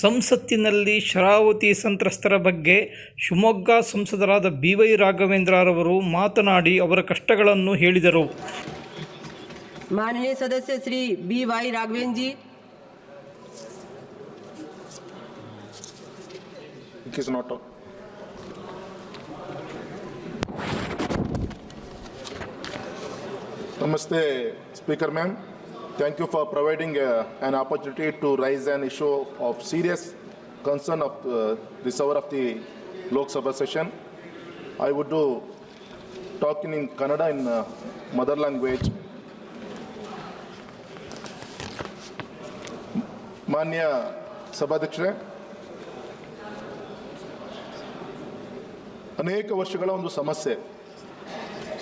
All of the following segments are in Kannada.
ಸಂಸತ್ತಿನಲ್ಲಿ ಶರಾವತಿ ಸಂತ್ರಸ್ತರ ಬಗ್ಗೆ ಶಿವಮೊಗ್ಗ ಸಂಸದರಾದ ಬಿ ವೈ ರಾಘವೇಂದ್ರರವರು ಮಾತನಾಡಿ ಅವರ ಕಷ್ಟಗಳನ್ನು ಹೇಳಿದರು. ಮಾನ್ಯ ಸದಸ್ಯ ಶ್ರೀ ಬಿ ವೈ ರಾಘವೇಂದ್ರಜಿ. ನಮಸ್ತೆ speaker ma'am Thank you for providing uh, an opportunity to raise an issue of serious concern of uh, this hour of the Lok Sabha session. I would do talking in Kannada in uh, mother language. ಮಾನ್ಯ ಸಭಾಧ್ಯಕ್ಷರೇ ಅನೇಕ ವರ್ಷಗಳ ಒಂದು ಸಮಸ್ಯೆ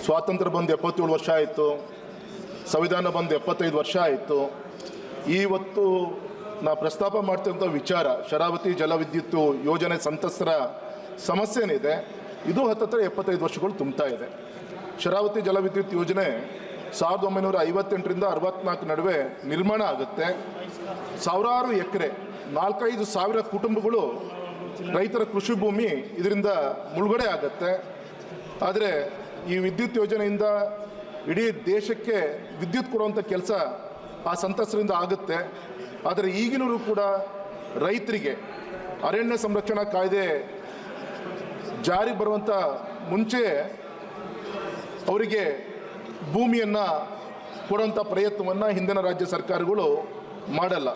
ಸ್ವಾತಂತ್ರ್ಯ ಬಂದು ಎಪ್ಪತ್ತೇಳು ವರ್ಷ ಆಯಿತು ಸಂವಿಧಾನ ಬಂದು ಎಪ್ಪತ್ತೈದು ವರ್ಷ ಆಯಿತು. ಇವತ್ತು ನಾ ಪ್ರಸ್ತಾಪ ಮಾಡ್ತಿರೋಂಥ ವಿಚಾರ, ಶರಾವತಿ ಜಲವಿದ್ಯುತ್ ಯೋಜನೆ ಸಂತಸ್ತರ ಸಮಸ್ಯೆ ಏನಿದೆ ಇದು ಹತ್ತತ್ರ ಎಪ್ಪತ್ತೈದು ವರ್ಷಗಳು ತುಂಬ್ತಾ ಇದೆ. ಶರಾವತಿ ಜಲವಿದ್ಯುತ್ ಯೋಜನೆ ಸಾವಿರದ ಒಂಬೈನೂರ ಐವತ್ತೆಂಟರಿಂದ ಅರವತ್ನಾಲ್ಕು ನಡುವೆ ನಿರ್ಮಾಣ ಆಗುತ್ತೆ. ಸಾವಿರಾರು ಎಕರೆ, ನಾಲ್ಕೈದು ಸಾವಿರ ಕುಟುಂಬಗಳು ರೈತರ ಕೃಷಿ ಭೂಮಿ ಇದರಿಂದ ಮುಳುಗಡೆ ಆಗುತ್ತೆ. ಆದರೆ ಈ ವಿದ್ಯುತ್ ಯೋಜನೆಯಿಂದ ಇಡೀ ದೇಶಕ್ಕೆ ವಿದ್ಯುತ್ ಕೊಡುವಂಥ ಕೆಲಸ ಆ ಸಂತಸರಿಂದ ಆಗುತ್ತೆ. ಆದರೆ ಈಗಿನೂ ಕೂಡ ರೈತರಿಗೆ ಅರಣ್ಯ ಸಂರಕ್ಷಣಾ ಕಾಯ್ದೆ ಜಾರಿ ಬರುವಂಥ ಮುಂಚೆ ಅವರಿಗೆ ಭೂಮಿಯನ್ನು ಕೊಡುವಂಥ ಪ್ರಯತ್ನವನ್ನು ಹಿಂದಿನ ರಾಜ್ಯ ಸರ್ಕಾರಗಳು ಮಾಡಲ್ಲ.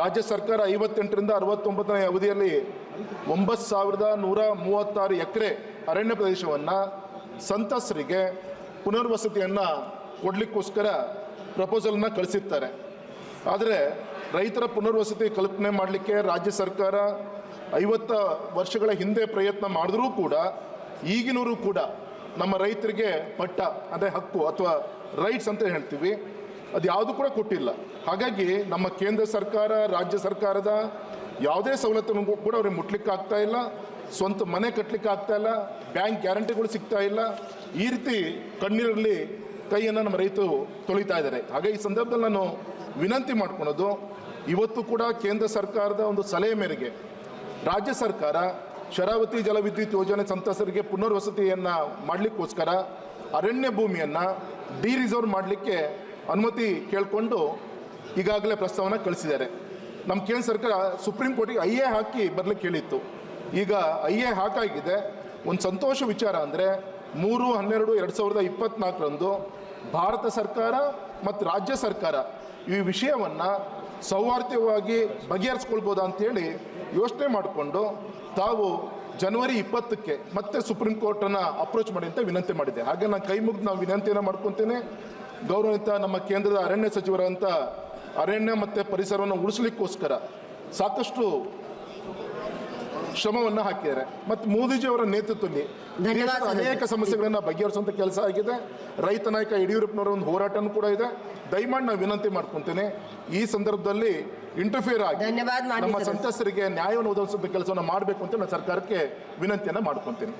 ರಾಜ್ಯ ಸರ್ಕಾರ ಐವತ್ತೆಂಟರಿಂದ ಅರವತ್ತೊಂಬತ್ತನೇ ಅವಧಿಯಲ್ಲಿ ಒಂಬತ್ತು ಸಾವಿರದ ನೂರ ಮೂವತ್ತಾರು ಎಕರೆ ಅರಣ್ಯ ಪ್ರದೇಶವನ್ನು ಸಂತ್ರಸ್ತರಿಗೆ ಪುನರ್ವಸತಿಯನ್ನು ಕೊಡಲಿಕ್ಕೋಸ್ಕರ ಪ್ರಪೋಸಲನ್ನ ಕಳಿಸಿರ್ತಾರೆ. ಆದರೆ ರೈತರ ಪುನರ್ವಸತಿ ಕಲ್ಪನೆ ಮಾಡಲಿಕ್ಕೆ ರಾಜ್ಯ ಸರ್ಕಾರ ಐವತ್ತ ವರ್ಷಗಳ ಹಿಂದೆ ಪ್ರಯತ್ನ ಮಾಡಿದ್ರೂ ಕೂಡ, ಈಗಿನವರು ಕೂಡ ನಮ್ಮ ರೈತರಿಗೆ ಪಟ್ಟ, ಅಂದರೆ ಹಕ್ಕು ಅಥವಾ ರೈಟ್ಸ್ ಅಂತ ಹೇಳ್ತೀವಿ, ಅದು ಯಾವುದು ಕೂಡ ಕೊಟ್ಟಿಲ್ಲ. ಹಾಗಾಗಿ ನಮ್ಮ ಕೇಂದ್ರ ಸರ್ಕಾರ, ರಾಜ್ಯ ಸರ್ಕಾರದ ಯಾವುದೇ ಸವಲತ್ತನ್ನು ಕೂಡ ಅವ್ರಿಗೆ ಮುಟ್ಲಿಕ್ಕೆ ಆಗ್ತಾ ಇಲ್ಲ. ಸ್ವಂತ ಮನೆ ಕಟ್ಟಲಿಕ್ಕೆ ಆಗ್ತಾ ಇಲ್ಲ, ಬ್ಯಾಂಕ್ ಗ್ಯಾರಂಟಿಗಳು ಸಿಗ್ತಾ ಇಲ್ಲ. ಈ ರೀತಿ ಕಣ್ಣೀರಲ್ಲಿ ಕೈಯನ್ನು ನಮ್ಮ ರೈತರು ತೊಳಿತಾ ಇದ್ದಾರೆ. ಹಾಗೆ ಈ ಸಂದರ್ಭದಲ್ಲಿ ನಾನು ವಿನಂತಿ ಮಾಡ್ಕೊಳೋದು, ಇವತ್ತು ಕೂಡ ಕೇಂದ್ರ ಸರ್ಕಾರದ ಒಂದು ಸಲಹೆ ಮೇರೆಗೆ ರಾಜ್ಯ ಸರ್ಕಾರ ಶರಾವತಿ ಜಲವಿದ್ಯುತ್ ಯೋಜನೆ ಸಂತ್ರಸ್ತರಿಗೆ ಪುನರ್ವಸತಿಯನ್ನು ಮಾಡಲಿಕ್ಕೋಸ್ಕರ ಅರಣ್ಯ ಭೂಮಿಯನ್ನು ಡಿ ರಿಸರ್ವ್ ಮಾಡಲಿಕ್ಕೆ ಅನುಮತಿ ಕೇಳಿಕೊಂಡು ಈಗಾಗಲೇ ಪ್ರಸ್ತಾವನ ಕಳಿಸಿದ್ದಾರೆ. ನಮ್ಮ ಕೇಂದ್ರ ಸರ್ಕಾರ ಸುಪ್ರೀಂ ಕೋರ್ಟಿಗೆ ಐ ಎ ಹಾಕಿ ಬರಲಿಕ್ಕೆ ಹೇಳಿತ್ತು. ಈಗ ಐ ಎ ಹಾಕಾಗಿದೆ. ಒಂದು ಸಂತೋಷ ವಿಚಾರ ಅಂದರೆ ಮೂರು, ಹನ್ನೆರಡು, ಎರಡು ಸಾವಿರದ ಇಪ್ಪತ್ನಾಲ್ಕರಂದು ಭಾರತ ಸರ್ಕಾರ ಮತ್ತು ರಾಜ್ಯ ಸರ್ಕಾರ ಈ ವಿಷಯವನ್ನು ಸೌಹಾರ್ದವಾಗಿ ಬಗೆಹರಿಸ್ಕೊಳ್ಬೋದಾ ಅಂತೇಳಿ ಯೋಚನೆ ಮಾಡಿಕೊಂಡು ತಾವು ಜನವರಿ ಇಪ್ಪತ್ತಕ್ಕೆ ಮತ್ತೆ ಸುಪ್ರೀಂ ಕೋರ್ಟನ್ನು ಅಪ್ರೋಚ್ ಮಾಡಿ ಅಂತ ವಿನಂತಿ ಮಾಡಿದೆ. ಹಾಗೆ ನಾನು ಕೈ ಮುಗಿದು ನಾವು ವಿನಂತಿಯನ್ನು ಮಾಡ್ಕೊತೇನೆ. ಗೌರವಿತ ನಮ್ಮ ಕೇಂದ್ರದ ಅರಣ್ಯ ಸಚಿವರಂತ ಅರಣ್ಯ ಮತ್ತು ಪರಿಸರವನ್ನು ಉಳಿಸ್ಲಿಕ್ಕೋಸ್ಕರ ಸಾಕಷ್ಟು ಶ್ರಮವನ್ನು ಹಾಕಿದ್ದಾರೆ. ಮತ್ತು ಮೋದಿಜಿಯವರ ನೇತೃತ್ವದಲ್ಲಿ ದೇಶದ ಅನೇಕ ಸಮಸ್ಯೆಗಳನ್ನು ಬಗೆಹರಿಸುವಂಥ ಕೆಲಸ ಆಗಿದೆ. ರೈತ ನಾಯಕ ಯಡಿಯೂರಪ್ಪನವರ ಒಂದು ಹೋರಾಟನೂ ಕೂಡ ಇದೆ. ದಯಮಾಡಿ ನಾನು ವಿನಂತಿ ಮಾಡ್ಕೊತೇನೆ ಈ ಸಂದರ್ಭದಲ್ಲಿ ಇಂಟರ್ಫಿಯರ್ ಆಗಿ ನಮ್ಮ. ಸಂತ್ರಸ್ತರಿಗೆ ನ್ಯಾಯವನ್ನು ಒದಗಿಸುವಂಥ ಕೆಲಸವನ್ನು ಮಾಡಬೇಕು ಅಂತ ನಾನು ಸರ್ಕಾರಕ್ಕೆ ವಿನಂತಿಯನ್ನು ಮಾಡ್ಕೊತೇನೆ.